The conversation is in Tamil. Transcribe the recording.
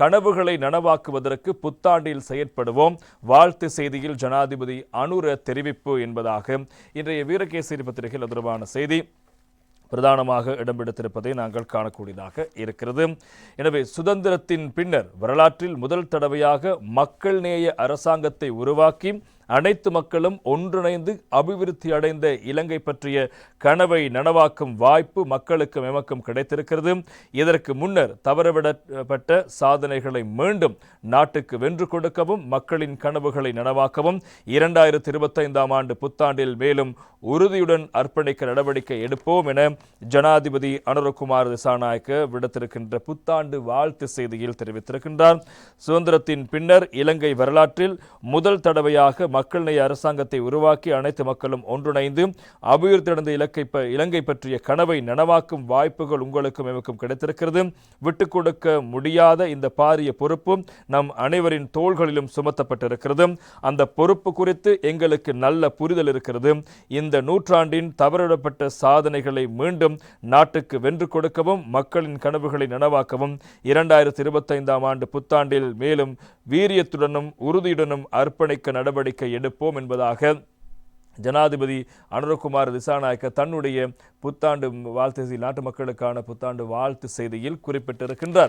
கனவுகளை நனவாக்குவதற்கு புத்தாண்டில் செயற்படுவோம். வாழ்த்து செய்தியில் ஜனாதிபதி அனுர தெரிவிப்பு என்பதாக இன்றைய வீரகேசரி பத்திரிகையில் தொடர்பான செய்தி. பிரதானமாக இடம்பெடுத்திருப்பதை நாங்கள் காணக்கூடியதாக இருக்கிறது. எனவே சுதந்திரத்தின் பின்னர் வரலாற்றில் முதல் தடவையாக மக்கள் நேய அரசாங்கத்தை உருவாக்கி அனைத்து மக்களும் ஒன்றிணைந்து அபிவிருத்தி அடைந்த இலங்கை பற்றிய கனவை நனவாக்கும் வாய்ப்பு மக்களுக்கும் எமக்கும் கிடைத்திருக்கிறது. இதற்கு முன்னர் தவறவிடப்பட்ட சாதனைகளை மீண்டும் நாட்டுக்கு வென்று கொடுக்கவும் மக்களின் கனவுகளை நனவாக்கவும் இரண்டாயிரத்தி இருபத்தைந்தாம் ஆண்டு புத்தாண்டில் மேலும் உறுதியுடன் அர்ப்பணிக்க நடவடிக்கை எடுப்போம் என ஜனாதிபதி அனுரகுமார் திசாநாயக்க விடுத்திருக்கின்ற புத்தாண்டு வாழ்த்து செய்தியில் தெரிவித்திருக்கின்றார். சுதந்திரத்தின் பின்னர் இலங்கை வரலாற்றில் முதல் தடவையாக மக்கள் நேய அரசாங்கத்தை உருவாக்கி அனைத்து மக்களும் ஒன்றிணைந்து அபிவிருத்தியடைந்த இலக்கை இலங்கை பற்றிய கனவை நனவாக்கும் வாய்ப்புகள் உங்களுக்கும் எமக்கும் கிடைத்திருக்கிறது. விட்டுக் கொடுக்க முடியாத இந்த பாரிய பொறுப்பு நம் அனைவரின் தோள்களிலும் சுமத்தப்பட்டிருக்கிறது. அந்த பொறுப்பு குறித்து எங்களுக்கு நல்ல புரிதல் இருக்கிறது. இந்த நூற்றாண்டின் தவறிடப்பட்ட சாதனைகளை மீண்டும் நாட்டுக்கு வென்று கொடுக்கவும் மக்களின் கனவுகளை நனவாக்கவும் இரண்டாயிரத்தி இருபத்தைந்தாம் ஆண்டு புத்தாண்டில் மேலும் வீரியத்துடனும் உறுதியுடனும் அர்ப்பணிக்க நடவடிக்கை எடுப்போம் என்பதாக ஜனாதிபதி அனுரகுமார் திசாநாயக்க தன்னுடைய புத்தாண்டு வாழ்த்து செய்தி நாட்டு மக்களுக்கான புத்தாண்டு வாழ்த்து செய்தியில் குறிப்பிட்டிருக்கின்றார்.